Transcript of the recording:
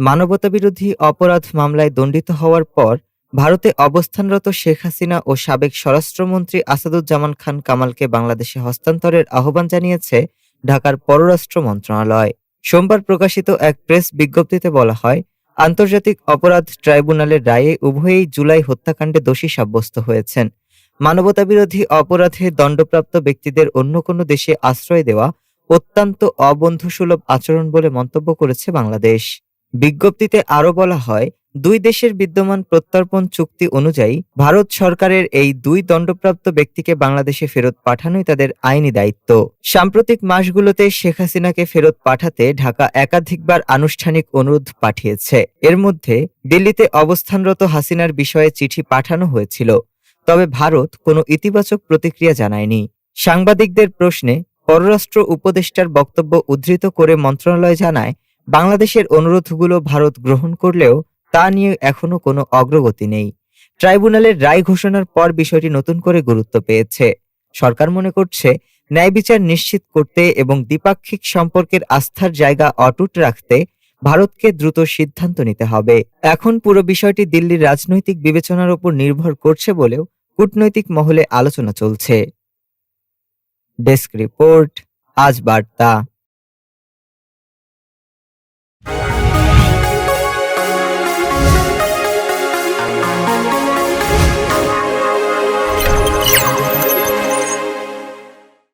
মানবতাবিরোধী অপরাধ মামলায় দণ্ডিত হওয়ার পর ভারতে অবস্থানরত শেখ হাসিনা ও সাবেক স্বরাষ্ট্রমন্ত্রী আসাদুজ্জামান খান কামালকে বাংলাদেশে হস্তান্তরের আহ্বান জানিয়েছে ঢাকার পররাষ্ট্র মন্ত্রণালয়। সোমবার প্রকাশিত এক প্রেস বিজ্ঞপ্তিতে বলা হয়, আন্তর্জাতিক অপরাধ ট্রাইব্যুনালের রায়ে উভয়েই জুলাই হত্যাকাণ্ডে দোষী সাব্যস্ত হয়েছেন। মানবতাবিরোধী অপরাধে দণ্ডপ্রাপ্ত ব্যক্তিদের অন্য কোনো দেশে আশ্রয় দেওয়া অত্যন্ত অবন্ধুসুলভ আচরণ বলে মন্তব্য করেছে বাংলাদেশ। বিজ্ঞপ্তিতে আরও বলা হয়, দুই দেশের বিদ্যমান প্রত্যর্পণ চুক্তি অনুযায়ী ভারত সরকারের এই দুই দণ্ডপ্রাপ্ত ব্যক্তিকে বাংলাদেশে ফেরত পাঠানোই তাদের আইনি দায়িত্ব। সাম্প্রতিক মাসগুলোতে শেখ হাসিনাকে ফেরত পাঠাতে ঢাকা একাধিকবার আনুষ্ঠানিক অনুরোধ পাঠিয়েছে। এর মধ্যে দিল্লিতে অবস্থানরত হাসিনার বিষয়ে চিঠি পাঠানো হয়েছিল, তবে ভারত কোনো ইতিবাচক প্রতিক্রিয়া জানায়নি। সাংবাদিকদের প্রশ্নে পররাষ্ট্র উপদেষ্টার বক্তব্য উদ্ধৃত করে মন্ত্রণালয় জানায় বাংলাদেশের অনুরোধগুলো ভারত গ্রহণ করলেও তা নিয়ে এখনও কোনো অগ্রগতি নেই। ট্রাইব্যুনালের রায় ঘোষণার পর বিষয়টি নতুন করে গুরুত্ব পেয়েছে। সরকার মনে করছে, ন্যায় বিচার নিশ্চিত করতে এবং দ্বিপাক্ষিক সম্পর্কের আস্থার জায়গা অটুট রাখতে ভারতকে দ্রুত সিদ্ধান্ত নিতে হবে। এখন পুরো বিষয়টি দিল্লির রাজনৈতিক বিবেচনার উপর নির্ভর করছে বলেও কূটনৈতিক মহলে আলোচনা চলছে। ডেস্ক রিপোর্ট, আজ বার্তা।